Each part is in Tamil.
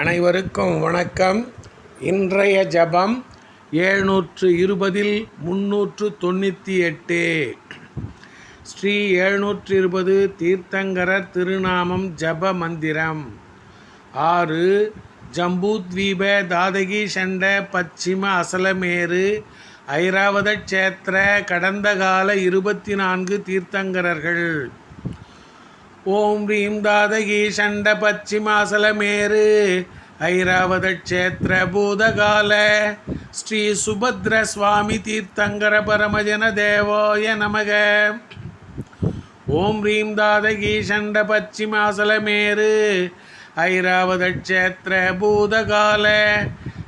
அனைவருக்கும் வணக்கம். இன்றைய ஜபம் ஏழ்நூற்று இருபதில் முன்னூற்று தொண்ணூற்றி எட்டு. ஸ்ரீ எழுநூற்று இருபது தீர்த்தங்கரர் திருநாமம் ஜப மந்திரம். ஆறு ஜம்பூத்வீப தாதகி சண்ட பச்சிம அசலமேரு ஐராவத க்ஷேத்திர கடந்த கால இருபத்தி நான்கு தீர்த்தங்கரர்கள். ஓம் ரீம் தாதகி சண்ட பச்சிமாசலமேரு ஐராவத க்ஷேத்திர பூதகால. ஸ்ரீ சுபத்ர சுவாமி தீர்த்தங்கர பரமஜன தேவோய நமக. ஓம் ரீம் தாதகி சண்ட பச்சிமாசலமேரு ஐராவத க்ஷேத்திர பூதகால.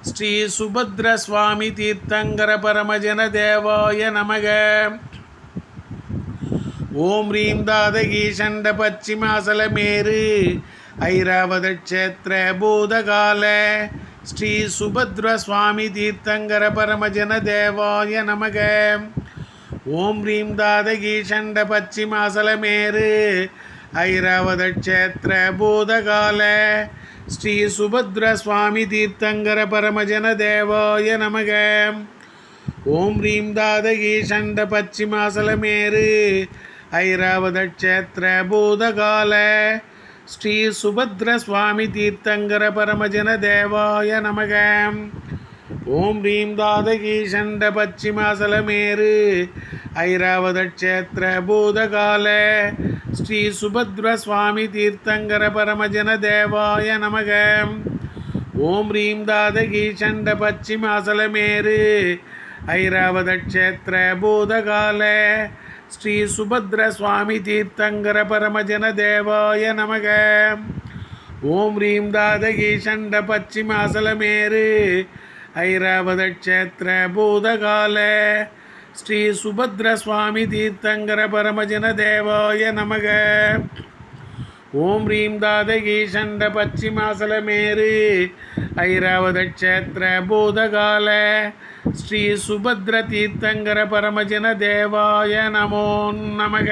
ஸ்ரீ சுபத்ர சுவாமி தீர்த்தங்கர பரமஜன தேவோய நமக. ஓம் ரீம் தாதகி சண்ட பச்சிமாசலமேரு ஐராவத க்ஷேத்திர பூதகால. ஸ்ரீ சுபத்ர சுவாமி தீர்த்தங்கர பரமஜன தேவாய நமக. ஓம் ரீம் தாதகி சண்ட பச்சிமாசலமேரு ஐராவத க்ஷேத்திர பூதகால. ஸ்ரீ சுபத்ர சுவாமி தீர்த்தங்கர பரமஜன தேவாய நமக. ஓம் ரீம் தாதகி சண்ட பச்சிமாசலமேரு ஐராவத க்ஷேத்திர பூதகால ஸ்ரீ சுபத்ர சுவாமி தீர்த்தங்கர பரமஜன தேவாய நமக. ஓம் ரீம் தாதகி சண்ட பச்சிமாசலமேரு ஐராவத க்ஷேத்திர பூதகால ஸ்ரீ சுபத்ர சுவாமி தீர்த்தங்கர பரமஜன தேவாய நமக. ஓம் ரீம் தாதகி சண்ட பச்சிமாசலமேரு ஐராவதக்ஷேத்திர பூதகால ஸ்ரீ சுபத்ர சுவாமி தீர்த்தங்கர பரமஜன தேவாய நமக ஓம் ரீம் தாதகி சண்ட பச்சிமாசலமேரு ஐராவதக்ஷேத்திர பூதகால ஸ்ரீ சுபத்ர சுவாமி தீர்த்தங்கர பரமஜன தேவாய நமக ஓம் ரீம் தாதகி சண்ட பச்சிமாசலமேரு ஐராவதக்ஷேத்திர பூதகால ஸ்ரீ சுபத்ர தீர்த்தங்கர பரமஜன தேவாய நமோ நமக.